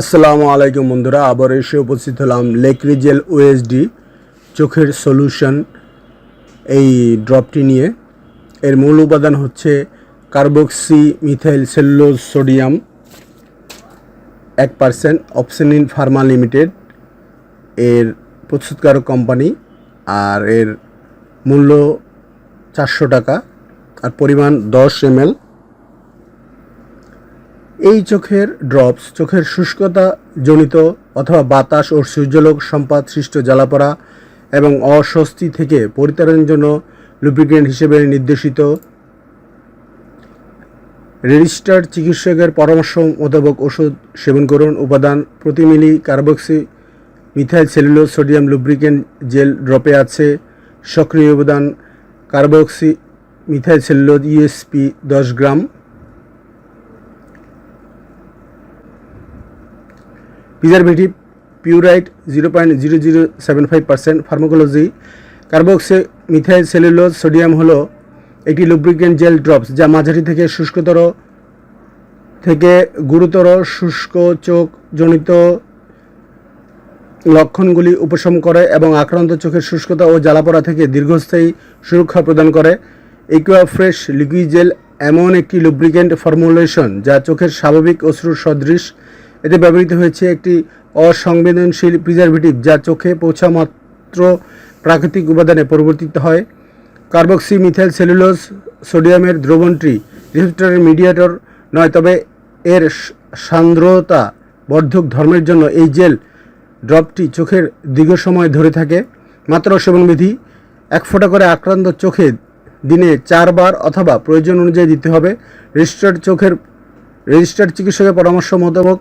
আসসালামু আলাইকুম বন্ধুরা আবার এসে উপস্থিত হলাম লেকরিজেল ওএসডি চোখের সলিউশন এই ড্রপটি নিয়ে। এর মূল উপাদান হচ্ছে কার্বক্সি মিথাইল সেলুলোজ সোডিয়াম এক পার্সেন্ট অপশনিন ফার্মা লিমিটেড এর প্রস্তুতকারক কোম্পানি আর এর মূল্য চারশো টাকা আর পরিমাণ দশ এমএল এই চোখের ড্রপস, চোখের শুষ্কতা জনিত অথবা বাতাস ও সূর্যলোক সম্পাদ সৃষ্ট জ্বালাপড়া এবং অস্বস্তি থেকে পরিত্রাণের জন্য লুব্রিকেন্ট হিসেবে নির্দেশিত। রেজিস্টার্ড চিকিৎসকের পরামর্শ মোতাবক ওষুধ সেবন করুন। উপাদান প্রতি milli carboxy methyl cellulose sodium lubricant gel ড্রপে আছে। সক্রিয় উপাদান কার্বক্সি মিথাইল সেলুলোজ ইউএসপি দশ গ্রাম। Preservative Purite zero point zero zero seven five percent pharmacology carboxy methyl cellulose sodium হলো একটি লুব্রিকেন্ট জেল ড্রপস যা মাঝারি থেকে শুষ্কতর থেকে গুরুতর শুষ্ক চোখ জনিত লক্ষণগুলি উপশম করে এবং আক্রান্ত চোখের শুষ্কতা ও জ্বালাপোড়া থেকে দীর্ঘস্থায়ী সুরক্ষা প্রদান করে। একুয়া ফ্রেশ লিকুইড জেল এমন একটি লুব্রিকেন্ট ফর্মুলেশন যা চোখের স্বাভাবিক অশ্রুর সদৃশ এতে ব্যবহৃত হয়েছে একটি অসংবেদনশীল প্রিজারভেটিভ যা চোখে পৌঁছা মাত্র প্রাকৃতিক উপাদানে পরিবর্তিত হয়। কার্বক্সি মিথাইল সেলুলোজ সোডিয়ামের দ্রবণটি রিসেপ্টরের মিডিয়েটর নয়, তবে এর সান্দ্রতা বর্ধক ধর্মের জন্য এই জেল ড্রপটি চোখের দীর্ঘ সময় ধরে থাকে। মাত্র সেবনবিধি, এক ফোঁটা করে আক্রান্ত চোখে দিনে চারবার অথবা প্রয়োজন অনুযায়ী দিতে হবে। রেজিস্টার্ড চোখের, রেজিস্টার্ড চিকিৎসকের পরামর্শ মোতাবেক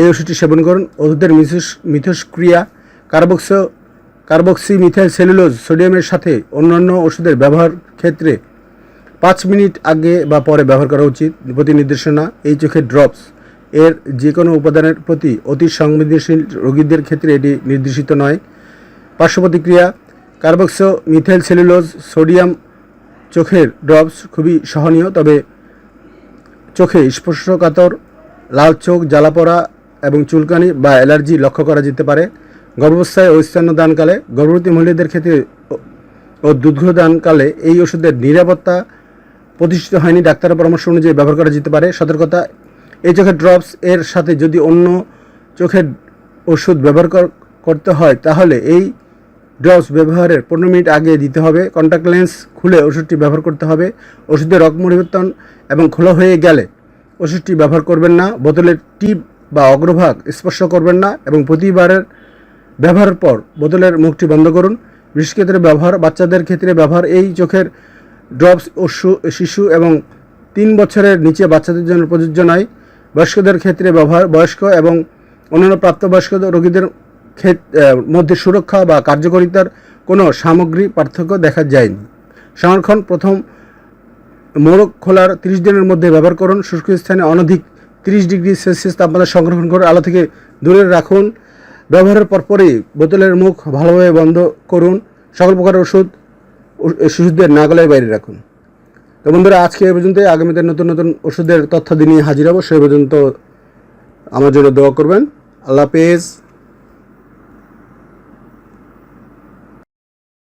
এই ওষুধটি সেবন করুন। ওষুধের মিথস মিথস্ক্রিয়া, কার্বক্স কার্বক্সি মিথাইল সেলুলোজ সোডিয়ামের সাথে অন্যান্য ওষুধের ব্যবহার ক্ষেত্রে পাঁচ মিনিট আগে বা পরে ব্যবহার করা উচিত। প্রতি নির্দেশনা এই চোখের ড্রপস। এর যে কোনো উপাদানের প্রতি অতি সংবেদনশীল রোগীদের ক্ষেত্রে এটি নির্দেশিত নয়। পার্শ্ব প্রতিক্রিয়া কার্বক্স মিথাইল সেলুলোজ, সোডিয়াম চোখের ড্রপস খুবই সহনীয়, তবে চোখে স্পর্শকাতর, লাল চোখ জ্বালা জ্বালাপড়া এবং চুলকানি বা অ্যালার্জি লক্ষ্য করা যেতে পারে। গর্ভাবস্থায় ও স্তন্যদানকালে গর্ভবতী মহিলাদের ক্ষেত্রে ও- দুগ্ধদানকালে এই ওষুধের নিরাপত্তা প্রতিষ্ঠিত হয়নি। ডাক্তারের পরামর্শ অনুযায়ী ব্যবহার করা যেতে পারে। সতর্কতা, এই চোখের ড্রপস এর সাথে যদি অন্য চোখের ওষুধ ব্যবহার করতে হয়, তাহলে এই ড্রপস ব্যবহারের পনেরো মিনিট আগে দিতে হবে। কন্ট্যাক্ট লেন্স খুলে ওষুধটি ব্যবহার করতে হবে। ওষুধের রক পরিবর্তন এবং খোলা হয়ে গেলে ওষুধটি ব্যবহার করবেন না। বোতলের টিপ বা অগ্রভাগ স্পর্শ করবেন না এবং প্রতিবারের ব্যবহারের পর বোতলের মুখটি বন্ধ করুন। বিশেষ ক্ষেত্রে ব্যবহার, বাচ্চাদের ক্ষেত্রে ব্যবহার, এই চোখের ড্রপস ও শিশু এবং তিন বছরের নিচে বাচ্চাদের জন্য প্রযোজ্য নয়। বয়স্কদের ক্ষেত্রে ব্যবহার, বয়স্ক এবং অন্যান্য প্রাপ্তবয়স্ক রোগীদের মধ্যে সুরক্ষা বা কার্যকারিতার কোনো সামগ্রী পার্থক্য দেখা যায়নি। সংরক্ষণ প্রথম মোড়ক খোলার তিরিশ দিনের মধ্যে ব্যবহার করুন। শুষ্ক স্থানে অনধিক তিরিশ ডিগ্রি সেলসিয়াস তাপমাত্রা সংরক্ষণ করে আলো থেকে দূরে রাখুন। ব্যবহারের পরপরই বোতলের মুখ ভালোভাবে বন্ধ করুন। সকল প্রকার ওষুধ, শিশুদের শিশুদের নাগলের বাইরে রাখুন। তো বন্ধুরা, আজকে এ পর্যন্ত আগামীতে নতুন নতুন ওষুধের তথ্য দিয়ে হাজির হব। সে পর্যন্ত আমার জন্য দোয়া করবেন। আল্লাহ হাফেজ।